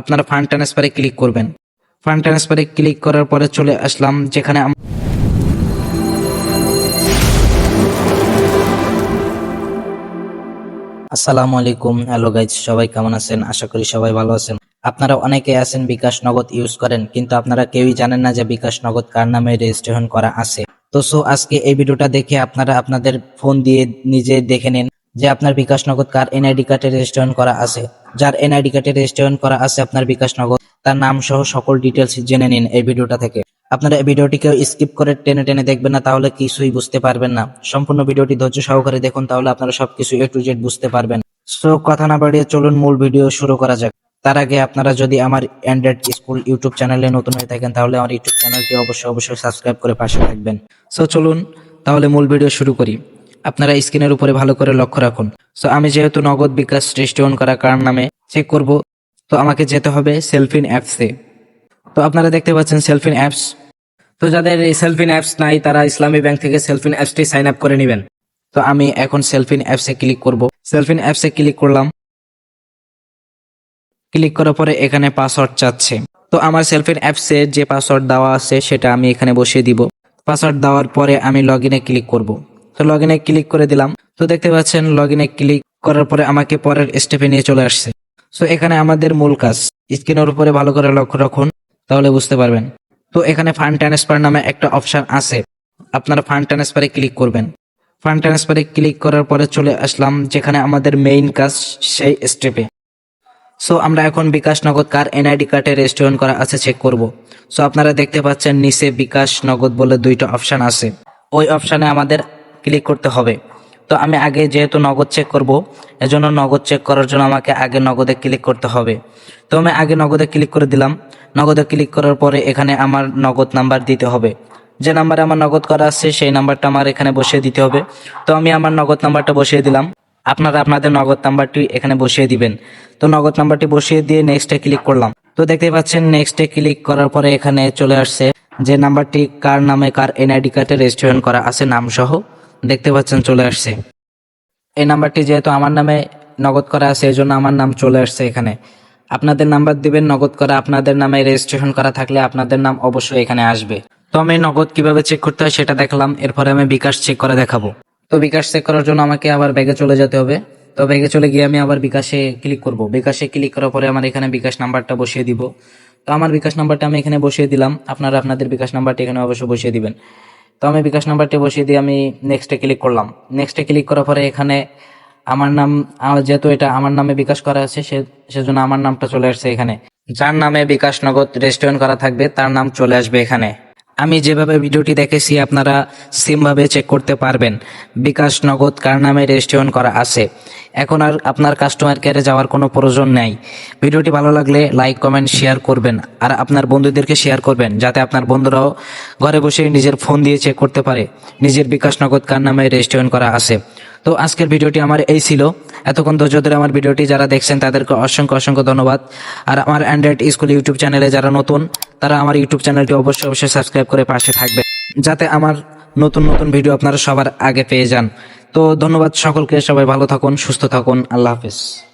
আপনারা ফান্ড ট্রান্সফারে ক্লিক করবেন। ফান্ড ট্রান্সফারে ক্লিক করার পরে চলে আসলাম, যেখানে আসসালামু আলাইকুম। হ্যালো গাইজ, সবাই কেমন আছেন? আশা করি সবাই ভালো আছেন। আপনারা অনেকে আছেন বিকাশ নগদ ইউজ করেন, কিন্তু আপনারা কেউই জানেন না যে বিকাশ নগদ কার নামে রেজিস্ট্রেশন করা আছে। তো সো, আজকে এই ভিডিওটা দেখে আপনারা আপনাদের ফোন দিয়ে নিজে দেখে নিন। যে আপনার বিকাশ নগদ কার এনআইডি কার্ডে রেজিস্ট্রেশন করা আছে। যার এনআইডি কার্ডে রেজিস্ট্রেশন করা আছে আপনার বিকাশ নগদ, তার নাম সহ সকল ডিটেলস জেনে নিন এই ভিডিওটা থেকে। আপনারা এই ভিডিওটিকে স্কিপ করে টেনে টেনে দেখবেন না, তাহলে কিছুই বুঝতে পারবেন না। সম্পূর্ণ ভিডিওটি ধৈর্য সহকারে দেখুন, তাহলে আপনারা সবকিছু এ টু জেড বুঝতে পারবেন। সো কথা না বাড়িয়ে চলুন মূল ভিডিও শুরু করা যাক। তার আগে আপনারা যদি আমার অ্যান্ড্রয়েড স্কুল ইউটিউব চ্যানেলে নতুন হয়ে থাকেন, তাহলে আমার ইউটিউব চ্যানেলটি অবশ্যই অবশ্যই সাবস্ক্রাইব করে পাশে থাকবেন। সো চলুন তাহলে মূল ভিডিও শুরু করি। আপনারা স্ক্রিনের উপরে ভালো করে লক্ষ্য রাখুন। সো আমি যেহেতু নগদ বিকাশ রেজিস্ট্রেশন করা কার নামে চেক করব, তো আমাকে যেতে হবে সেলফিন অ্যাপসে তো আপনারা দেখতে পাচ্ছেন সেলফিন অ্যাপস তো যাদের এই সেলফিন অ্যাপস নাই, তারা ইসলামী ব্যাংক থেকে সেলফিন অ্যাপসটি সাইন আপ করে নেবেন। তো আমি এখন সেলফিন অ্যাপসে ক্লিক করব। সেলফিন অ্যাপসে ক্লিক করলাম। ক্লিক করার পরে এখানে পাসওয়ার্ড চাচ্ছে। তো আমার সেলফিন অ্যাপসে যে পাসওয়ার্ড দেওয়া আছে, সেটা আমি এখানে বসিয়ে দিব। পাসওয়ার্ড দেওয়ার পরে আমি লগ ইনে ক্লিক করব। তো লগ ইনে ক্লিক করে দিলাম। তো দেখতে পাচ্ছেন লগ ইনে ক্লিক করার পরে আমাকে পরের স্টেপে নিয়ে চলে আসছে। সো এখানে আমাদের মূল কাজ। স্ক্রিনের উপরে ভালো করে লক্ষ্য রাখুন, তাহলে বুঝতে পারবেন। তো এখানে ফান্ড ট্রান্সফার নামে একটা অপশন আছে। আপনারা ফান্ড ট্রান্সফারে ক্লিক করবেন। ফান্ড ট্রান্সফারে ক্লিক করার পরে চলে আসলাম যেখানে আমাদের মেইন কাজ সেই স্টেপে সো আমরা এখন বিকাশ নগদ কার এনআইডি কার্ডে রেজিস্ট্রেশন করা আছে চেক করব। সো আপনারা দেখতে পাচ্ছেন নিচে বিকাশ নগদ বলে দুইটা অপশন আছে। ওই অপশনে আমাদের ক্লিক করতে হবে। তো আমি আগে যেহেতু নগদ চেক করব, এজন্য নগদ চেক করার জন্য আমাকে আগে নগদে ক্লিক করতে হবে। তো আমি আগে নগদে ক্লিক করে দিলাম। নগদে ক্লিক করার পরে এখানে আমার নগদ নাম্বার দিতে হবে। যে নাম্বারে আমার নগদ করা আছে, সেই নাম্বারটা আমার এখানে বসিয়ে দিতে হবে। তো আমি আমার নগদ নাম্বারটা বসিয়ে দিলাম। আপনারা আপনাদের নগদ নাম্বারটি এখানে বসিয়ে দিবেন। তো নগদ নাম্বারটি বসিয়ে দিয়ে নেক্সটে ক্লিক করলাম। তো দেখতে পাচ্ছেন নেক্সটে ক্লিক করার পরে এখানে চলে আসছে যে নাম্বারটি কার নামে কার এনআইডি কার্ডে রেজিস্ট্রেশন করা আছে নাম সহ দেখতে পাচ্ছেন চলে আসছে। এই নাম্বারটি যেহেতু আমার নামে নগদ করা আছে এই জন্য আমার নাম চলে আসছে এখানে। আপনাদের নাম্বার দিবেন, নগদ করা আপনাদের নামে রেজিস্ট্রেশন করা থাকলে আপনাদের নাম অবশ্যই এখানে আসবে। তো আমি নগদ কীভাবে চেক করতে হয় সেটা দেখলাম, এরপরে আমি বিকাশ চেক করে দেখাবো। তো বিকাশ চেক করার জন্য আমাকে আবার ব্যাগে চলে যেতে হবে। তো ব্যাগে চলে গিয়ে আমি আবার বিকাশে ক্লিক করব। বিকাশে ক্লিক করার পরে আমার এখানে বিকাশ নাম্বারটা বসিয়ে দিব। তো আমার বিকাশ নাম্বারটা আমি এখানে বসিয়ে দিলাম। আপনারা আপনাদের বিকাশ নাম্বারটি এখানে অবশ্যই বসিয়ে দিবেন। তো আমি বিকাশ নাম্বারটি বসিয়ে দিয়ে আমি নেক্সটে ক্লিক করলাম। নেক্সটে ক্লিক করার পরে এখানে আমার নাম যেহেতু এটা আমার নামে বিকাশ করা আছে, সে, সেজন্য আমার নামটা চলে আসছে এখানে। যার নামে বিকাশ নগদ রেজিস্ট্রেশন করা থাকবে, তার নাম চলে আসবে এখানে। আমি যেভাবে ভিডিওটি দেখেছি, আপনারা সেম ভাবে চেক করতে পারবেন। বিকাশ নগদ কার নামে রেজিস্ট্রেশন করা আছে। এখন আর আপনার কাস্টমার কেয়ারে যাওয়ার কোনো প্রয়োজন নেই। ভিডিওটি ভালো লাগলে লাইক কমেন্ট শেয়ার করবেন। আর আপনার বন্ধুদেরকে শেয়ার করবেন, যাতে আপনার বন্ধুরাও ঘরে বসে নিজের ফোন দিয়ে চেক করতে পারে। নিজের বিকাশ নগদ কার নামে রেজিস্ট্রেশন করা আছে। তো আজকের ভিডিওটি আমার এই ছিল। এতক্ষণ ধৈর্য ধরে আমার ভিডিওটি যারা দেখছেন, তাদেরকে অসংখ্য অসংখ্য ধন্যবাদ। আর আমার অ্যান্ড্রয়েড স্কুল ইউটিউব চ্যানেলে যারা নতুন, তারা আমার ইউটিউব চ্যানেলটি অবশ্যই অবশ্যই সাবস্ক্রাইব করে পাশে থাকবে। যাতে আমার নতুন নতুন ভিডিও আপনারা সবার আগে পেয়ে যান। তো ধন্যবাদ সকলকে, সবাই ভালো থাকুন, সুস্থ থাকুন, আল্লাহ হাফিজ।